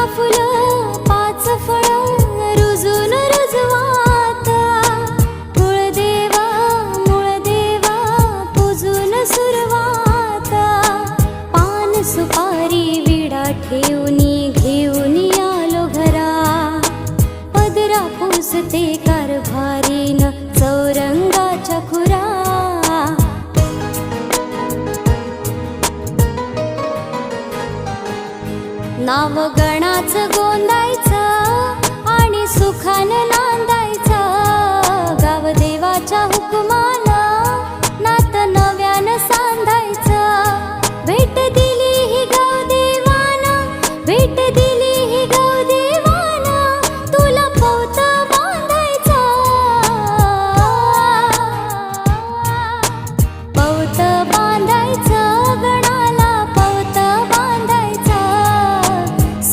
सहा फुलं पाच फळ रुजून रुजवात. कुळदेवा मुळदेवा पूजून सुरवात. पान सुपारी विडा ठेवूनी घेऊन आलो घरा. पदरा पुसते कारभारीन चौरंगाच्या नाव गणाच गोंदायचं.